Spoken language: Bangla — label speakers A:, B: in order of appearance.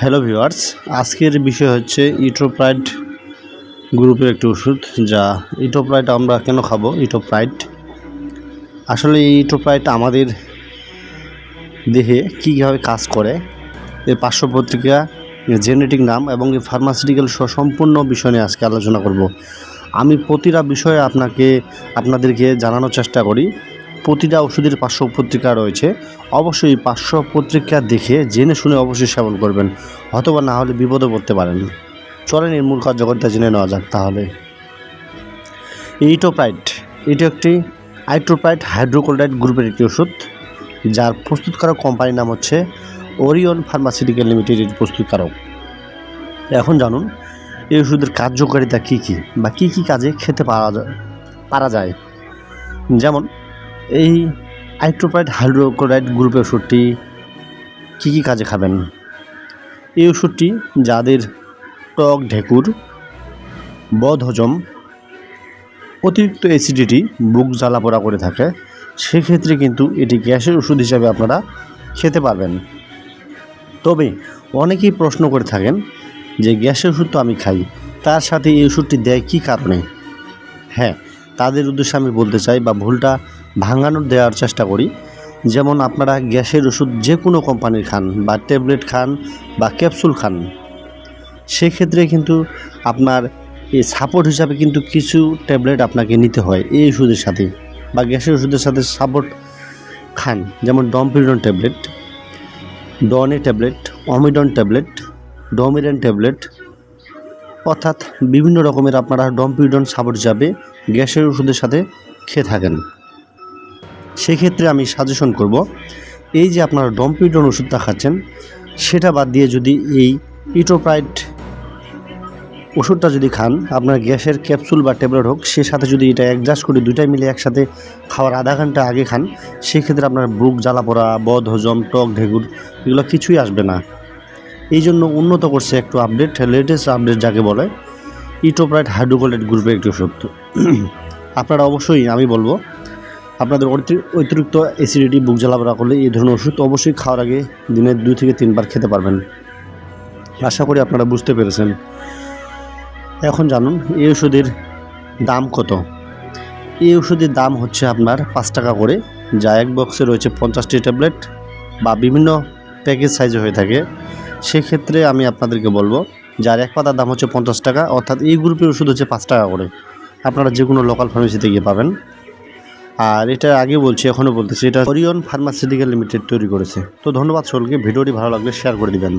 A: হ্যালো ভিউয়ার্স, আজকের বিষয় হচ্ছে ইটোপ্রাইড গ্রুপের একটি ওষুধ যা ইটোপ্রাইড আমরা কেন খাব? ইটোপ্রাইড আসলে এই ইটোপ্রাইড আমাদের দেহে কীভাবে কাজ করে, এর পার্শ্ব পত্রিকা জেনেটিক নাম এবং এই ফার্মাসিউটিক্যাল সম্পূর্ণ বিষয় নিয়ে আজকে আলোচনা করব। আমি প্রতিটা বিষয়ে আপনাকে, আপনাদেরকে জানানোর চেষ্টা করি। প্রতিটা ওষুধের পার্শ্ব পত্রিকা রয়েছে। অবশ্যই পার্শ্ব পত্রিকা দেখে জেনে শুনে অবশ্যই সেবন করবেন, অথবা না হলে বিপদে পড়তে পারেন। চলেন এর মূল কার্যকরিতা জেনে নেওয়া যাক তাহলে। ইটোপ্রাইড এটি একটি আইটোপ্রাইড হাইড্রোক্লোরাইড গ্রুপের একটি ওষুধ, যার প্রস্তুতকারক কোম্পানির নাম হচ্ছে ওরিয়ন ফার্মাসিউটিক্যাল লিমিটেডের প্রস্তুতকারক। এখন জানুন, এই ওষুধের কার্যকারিতা কী কী, বা কী কী কাজে খেতে পারা যায় পারা যায়? যেমন এই আইট্রোপাইড হাইড্রোক্লোরাইড গ্রুপের ওষুধটি কী কী কাজে খাবেন? এই ওষুধটি যাদের টক ঢেকুর বদ হজম অতিরিক্ত অ্যাসিডিটি, বুক জ্বালা পোড়া করে থাকে, সেক্ষেত্রে কিন্তু এটি গ্যাসের ওষুধ হিসাবে আপনারা খেতে পারবেন। তবে অনেকেই প্রশ্ন করে থাকেন যে গ্যাসের ওষুধ তো আমি খাই, তার সাথে এই ওষুধটি দেয় কী কারণে? হ্যাঁ তাদের উদ্দেশ্যে আমি বলতে চাই বা ভুলটা ভাঙানোর দেওয়ার চেষ্টা করি। যেমন আপনারা গ্যাসের ওষুধ যে কোনো কোম্পানির খান বা ট্যাবলেট খান বা ক্যাপসুল খান। সেক্ষেত্রে কিন্তু আপনার এই সাপোর্ট হিসাবে কিন্তু কিছু ট্যাবলেট আপনাকে নিতে হয় এই ওষুধের সাথে বা গ্যাসের ওষুধের সাথে সাপোর্ট খান। যেমন ডমপিডন ট্যাবলেট, ডনে ট্যাবলেট, অমিডন ট্যাবলেট, ডমিরেন ট্যাবলেট, অর্থাৎ বিভিন্ন রকমের আপনারা ডমপিডন সাপোর্ট হিসাবে গ্যাসের ওষুধের সাথে খেয়ে থাকেন। সেক্ষেত্রে আমি সাজেশন করব, এই যে আপনারা ডম্পিডন ওষুধটা খাচ্ছেন, সেটা বাদ দিয়ে যদি এই ইটোপ্রাইড ওষুধটা যদি খান, আপনার গ্যাসের ক্যাপসুল বা ট্যাবলেট হোক, সে সাথে যদি এটা অ্যাডজাস্ট করে দুইটাই মিলে একসাথে খাওয়ার আধা ঘণ্টা আগে খান, সেক্ষেত্রে আপনার বুক, জ্বালা পোড়া, বদ, হজম, টক ঢেকুর এগুলো কিছুই আসবে না। এই জন্য উন্নত করছে একটু আপডেট লেটেস্ট আপডেট যাকে বলে ইটোপ্রাইট হাইড্রোকোলেট গ্রুপের একটি ওষুধ। আপনারা অবশ্যই, আমি বলব আপনাদের অতি- অতিরিক্ত অ্যাসিডিটি বুক জ্বালাপোড়া করলে এই ধরনের ওষুধ অবশ্যই খাওয়ার আগে দিনে দুই থেকে তিনবার খেতে পারবেন। আশা করি আপনারা বুঝতে পেরেছেন। এখন জানুন, এই ওষুধের দাম কত? এই ওষুধের দাম হচ্ছে আপনার পাঁচ টাকা করে, যা এক বক্সে রয়েছে পঞ্চাশটি ট্যাবলেট বা বিভিন্ন প্যাকেজ সাইজে হয়ে থাকে। সেক্ষেত্রে আমি আপনাদেরকে বলব, যার এক পাতার দাম হচ্ছে পঞ্চাশ টাকা, অর্থাৎ এই গ্রুপের ওষুধ হচ্ছে পাঁচ টাকা করে। আপনারা যে কোনো লোকাল ফার্মেসিতে গিয়ে পাবেন। আর এটা আগে বলছি এখনও বলতেছি, এটা অরিয়ন ফার্মাসিউটিক্যাল লিমিটেড তৈরি করেছে। তো ধন্যবাদ সকলকে, ভিডিওটি ভালো লাগলে শেয়ার করে দিবেন।